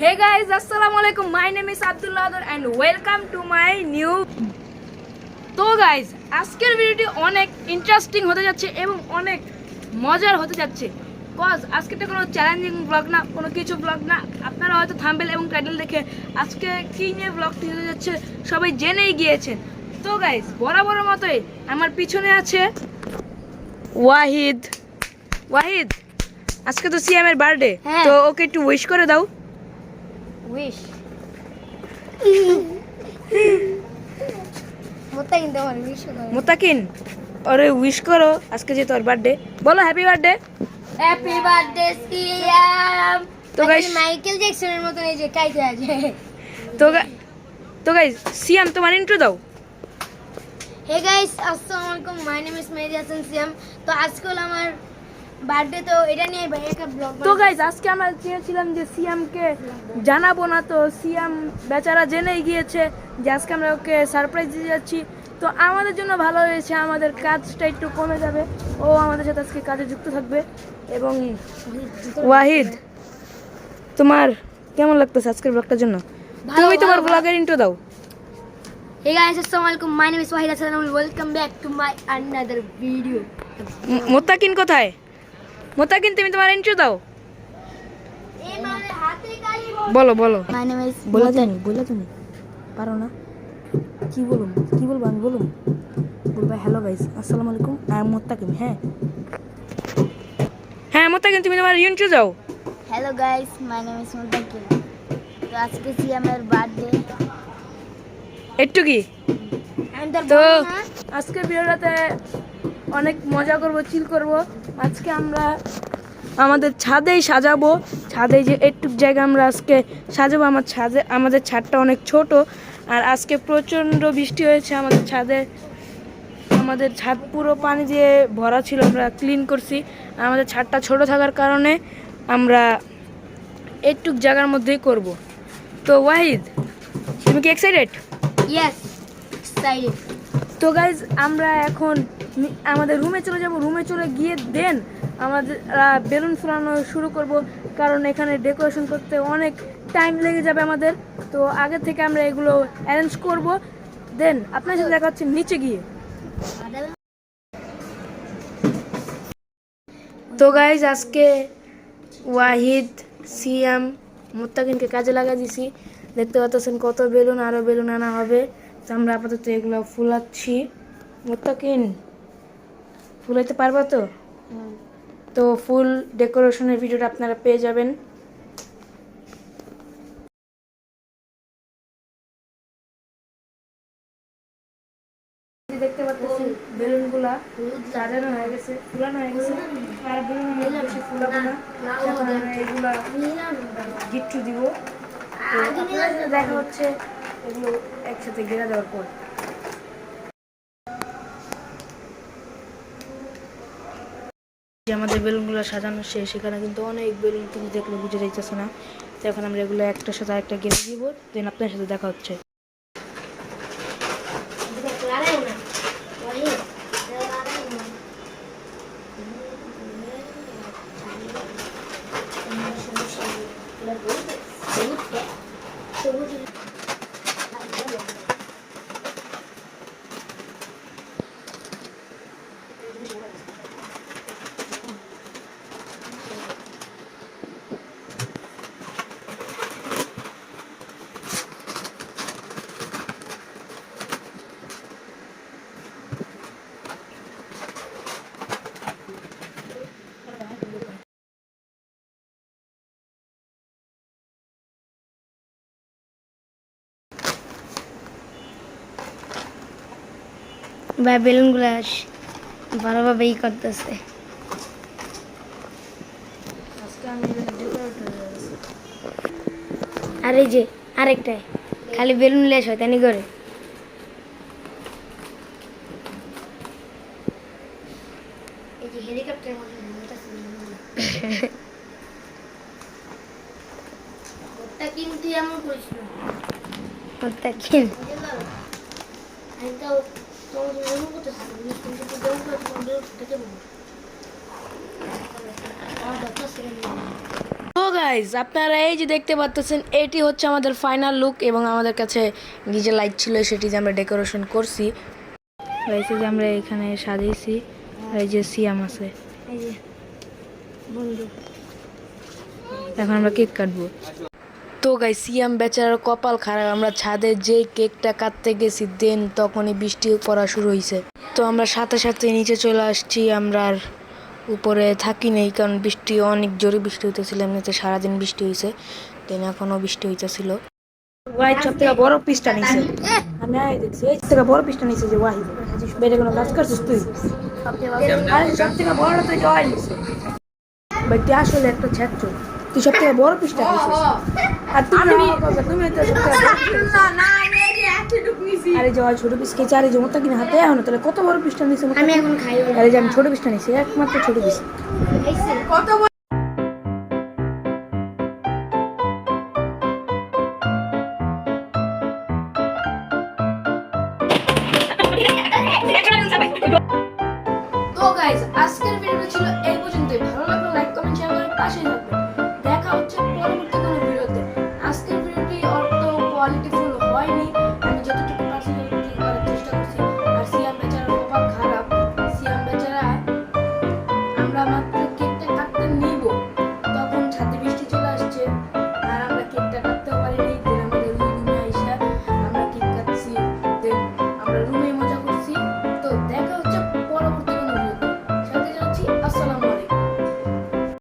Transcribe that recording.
Hey guys, assalamu alaikum. My name is Abdullah Adar and welcome to my new তো guys আজকের ভিডিওটি অনেক interesting হতে যাচ্ছে এবং অনেক মজার হতে যাচ্ছে। কজ আজকেটা কোনো চ্যালেঞ্জিং ব্লগ না কোনো কিছু ব্লগ না। আপনারা হয়তো থাম্বেল এবং টাইটেল দেখে আজকে কী নিয়ে ব্লগটি হতে যাচ্ছে সবাই জেনেই গিয়েছেন। তো গাইজ বরাবরের মতোই আমার পিছনে আছে ওয়াহিদ। ওয়াহিদ আজকে তো সিএমের বার্থডে হ্যাঁ। তো ওকে একটু উইশ করে দাও। উইশ মোতা কিন্তু আমার উইশ করে মোতাকিন ওরে উইশ করো আজকে যে তোর বার্থডে বলো happy birthday happy birthday Siam তো তো গাইস guys- মাইকেল জ্যাকসনের মতন এই যে কাইতে আছে। তো গা- তো গাইজ সিয়াম তোমার ইন্ট্রো দাও। হে গাইস আসসালামু আলাইকুম। My name is Mehedi Hasan Siam তো আজকে হলো আমার বার্থডে তো এটা নিয়ে একটা ব্লগ তো গাইজ আজকে আমরা চেয়েছিলাম যে সিয়ামকে জানাব না তো সিয়াম বেচারা জেনেই গিয়েছে যে আজকে আমরা ওকে সারপ্রাইজ দিয়ে যাচ্ছি। তো আমাদের জন্য ভালো হয়েছে আমাদের কাজটা একটু কমে যাবে। ও আমাদের সাথে আজকে কাজে যুক্ত থাকবে। এবং ওয়াহিদ তোমার কেমন লাগতেছে আজকের ব্লগটার জন্য? তুমি তোমার ব্লগের ইন্ট্রো দাও। গাইস আসসালামু আলাইকুম my name is Wahid Hasan welcome back to my another video ম- মোত্তাকিন কোথায়? মোত্তাকিন তুমি তোমার ইন্ট্রো দাও। এই মানে হাতে কালি বলো। বলো মাই বলে জানি বলে তুমি। পারো না। কি বলুন কি বলব আমি বলুন বলব হ্যালো গাইস আসসালামু আলাইকুম। আই এম মোত্তাকিম হ্যাঁ? হ্যাঁ মোত্তাকিম তুমি তোমার ইন্ট্রো দাও। Hello guys my name is Mudakir তো আজকে সিয়ামের বার্থডে একটু কি? তো? আজকে ভিডিওটাতে অনেক মজা করব চিল করব। আজকে আমরা আমাদের ছাদেই সাজাবো। ছাদে যে একটু জায়গা আমরা আজকে সাজাবো আমার ছাদে আমাদের ছাদটা অনেক ছোট। আর আজকে প্রচণ্ড বৃষ্টি হয়েছে আমাদের ছাদে। আমাদের ছাদ পুরো পানি দিয়ে ভরা ছিল আমরা ক্লিন করছি। আমাদের ছাদটা ছোট থাকার কারণে আমরা একটু জায়গার মধ্যেই করব। তো ওয়াহিদ তুমি কি এক্সাইটেড ইয়েস এক্সাইটেড তো গাইজ আমরা এখন আমাদের রুমে চলে যাব রুমে চলে গিয়ে দেন আমাদের বেলুন ফুলানো শুরু করব। কারণ এখানে ডেকোরেশন করতে অনেক টাইম লেগে যাবে আমাদের। তো আগে থেকে আমরা এগুলো অ্যারেঞ্জ করব। দেন আপনার সাথে দেখা হচ্ছে নিচে গিয়ে। তো গাইজ আজকে ওয়াহিদ, সিয়াম, মোত্তাকিনকে কাজে লাগা দিছি। দেখতে পাচ্ছেন কত বেলুন আরও বেলুন আনা হবে। তো আমরা আপাতত এগুলো ফুলাচ্ছি। মোত্তাকিন। ফুলাইতে পারব তো? তো ফুল ডেকোরেশনের ভিডিওটা আপনারা পেয়ে যাবেন। দেখতে পাচ্ছেন বেলুনগুলা সাজানো হয়ে গেছে ফুলানো হয়ে গেছে। আর বেলুন আমরা বেশি ফুলাবো না। এখন আমরা এগুলা গিফট দিব। তো দেখা হচ্ছে এগুলো একসাথে ঘেরা দেওয়ার পর। যে আমাদের বেলুনগুলো সাজানো শেষ, এখানে কিন্তু অনেক বেলুন কিন্তু দেখলে বুঝে যাইতেছে না। তো এখন আমরা এগুলো একটার সাথে একটা গেড়ে দিব দেন আপনার সাথে দেখা হচ্ছে। ভাই বেলুনগুলো ভালোভাবে ই করতেছে। আর এই যে আরেকটাই খালি বেলুন লেস হয় তানি করে। কিন্তু এমন করেছিল। গাইজ আপনারা এই যে দেখতে পাচ্ছেন এটি হচ্ছে আমাদের ফাইনাল লুক এবং আমাদের কাছে ডিজে লাইট ছিল সেটি যে আমরা ডেকোরেশন করছি। রয়েছে যে আমরা এখানে সাজিয়েছি এই যে সিয়াম আছে। এখন আমরা কেক কাটবো। তো গাই সিয়াম বেচারার কপাল খারাপ। আমরা ছাদে যেই কেকটা কাটতে গেছি দেন তখনই বৃষ্টি পড়া শুরু হয়েছে তো আমরা সাথে সাথে নিচে চলে আসছি আমরা আর উপরে থাকি নেই কারণ বৃষ্টি অনেক জোরে বৃষ্টি হইতেছিল এমনিতে সারাদিন বৃষ্টি হয়েছে দেন এখনও বৃষ্টি হইতেছিল। ওয়াহিদ সব থেকে বড় পিসটা নিছে আমি আই দেখছি এই থেকে বড় পিসটা নিছে যে ওয়াহিদ বেড়ে কোনো কাজ করছিস তুই? সব থেকে বড় তো জয় নিছে ভাই তুই আসলে একটা ছাত্র তুই সব থেকে বড় পিসটা নিছিস আর তুমি তুমি তো সব থেকে বড় পিসটা নিছিস। আরে জয় ছোট পিস খেয়েছে আরে জমতা কিনা হাতে এখন তাহলে কত বড় পিসটা নিছে আমি এখন খাই আরে যে আমি ছোট পিসটা নিছি একমাত্র ছোট পিস কত তো গাইজ আজকের ভিডিওটা ছিল এই পর্যন্তই। ভালো লাগলে লাইক কমেন্ট শেয়ার করে পাশে থাকবেন। quality full of oily